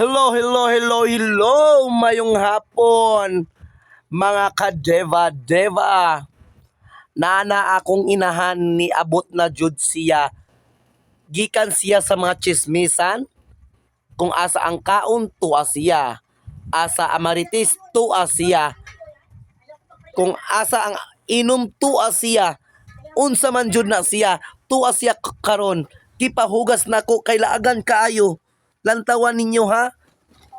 Hello, hello, hello, hello, mayong hapon, mga kadeva-deva. Nana akong inahan ni abot na jud siya. Gikan siya sa mga chismisan, kung asa ang kaon tuwa siya. Asa amaritis tuwa siya. Kung asa ang inom tuwa siya. Unsa man jud na siya, tuwa siya karon. Kipahugas nako kay laagan kaayo. Lantawan ninyo ha.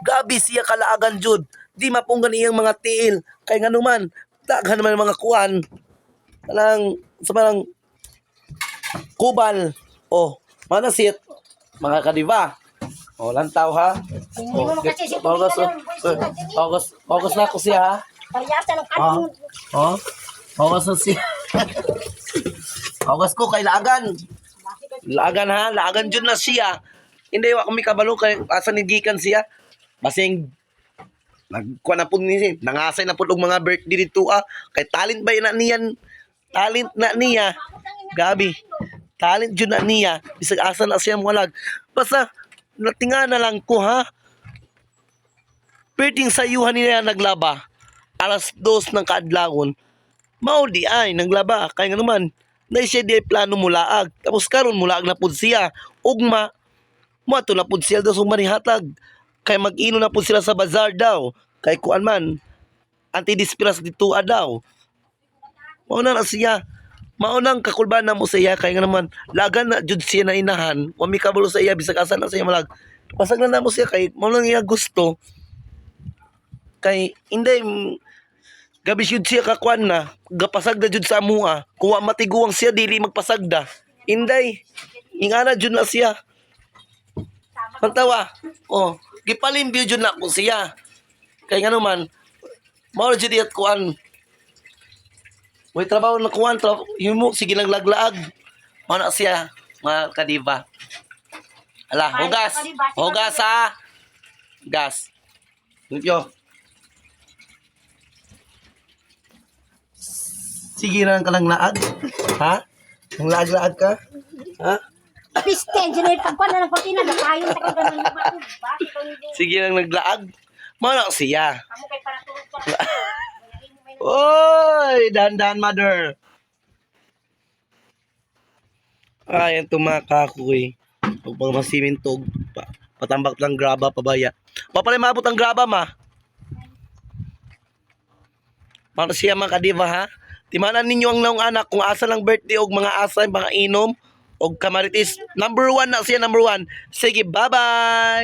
Gabi siya kalaagan jud. Di mapunggan iyang mga tiil. Kay nga naman, daghan naman mga kuan. Kanang, sa parang kubal. Oh, mana siyat. Mga kadiba. Oh, lantaw ha. Oh. Paugas, paugas na ako siya ha. Kanin. Oh, paugas na siya. paugas ko kay laagan. Laagan ha, laagan jud na siya. Hindi wa kami kabalo kay asa ni gikan siya. Basing nagkuha na po ni nangasay na po og mga birthday dito ah. Kay talent ba na niyan? Talent na niya. Gabi. Talent jud na niya. Bisag asa na siya mulag. Basta natinga na lang ko ha. Pwedeng sayuhan niya naglaba. Alas dos ng kaadlawon. Mao di ay naglaba kay nga naman na siya di plano mulaag. Tapos karon mulaag na pud siya. Ugma mo ato na pud siya daw sa manihatag. Kay mag-ino na pud sila sa bazar daw. Kay kuan man antidispiras dito daw. Mao na siya. Mao nang kakulban na mo sa iya kay nga naman lagan na jud siya na inahan. Wa mi kabalo sa iya bisag asa na siya malag. Pasag na na mo siya kay mao lang iya gusto. Kay mm, gabi jud siya kakuan na gapasagda jud sa amuha. Kuwa matiguang siya dili magpasagda. Inday. Ingana jud na siya. Pantawa. Oh, gipalimbyo jud na ko siya. Kay nga naman mao jud iyat kuan. May trabaho na kuan, trabaho, himo sige lang laglaag. Mao na siya, mga kadiba. Ala, hugas. Hugas ha. Gas. Limpyo. Sige lang ka lang laag. Ha? Ang laag-laag ka? Ha? Pisten, sinay pagkuhan na ng patina, nakayon sa kaganan ng bato. Bakit ikaw hindi? Sige lang naglaag. Mao na siya. Kamu kay para tulog pa. Oy, dahan-dahan mother. Ay, ang tumaka ko eh. Pag pang masimintog, pa, patambak lang graba pabaya. Papalay maabot ang graba ma. Para siya mga kadiva ha. Timanan ninyo ang naong anak kung asa lang birthday og mga asa, mga inom, og kamaritis. Number one na siya, number one. Sige, bye-bye!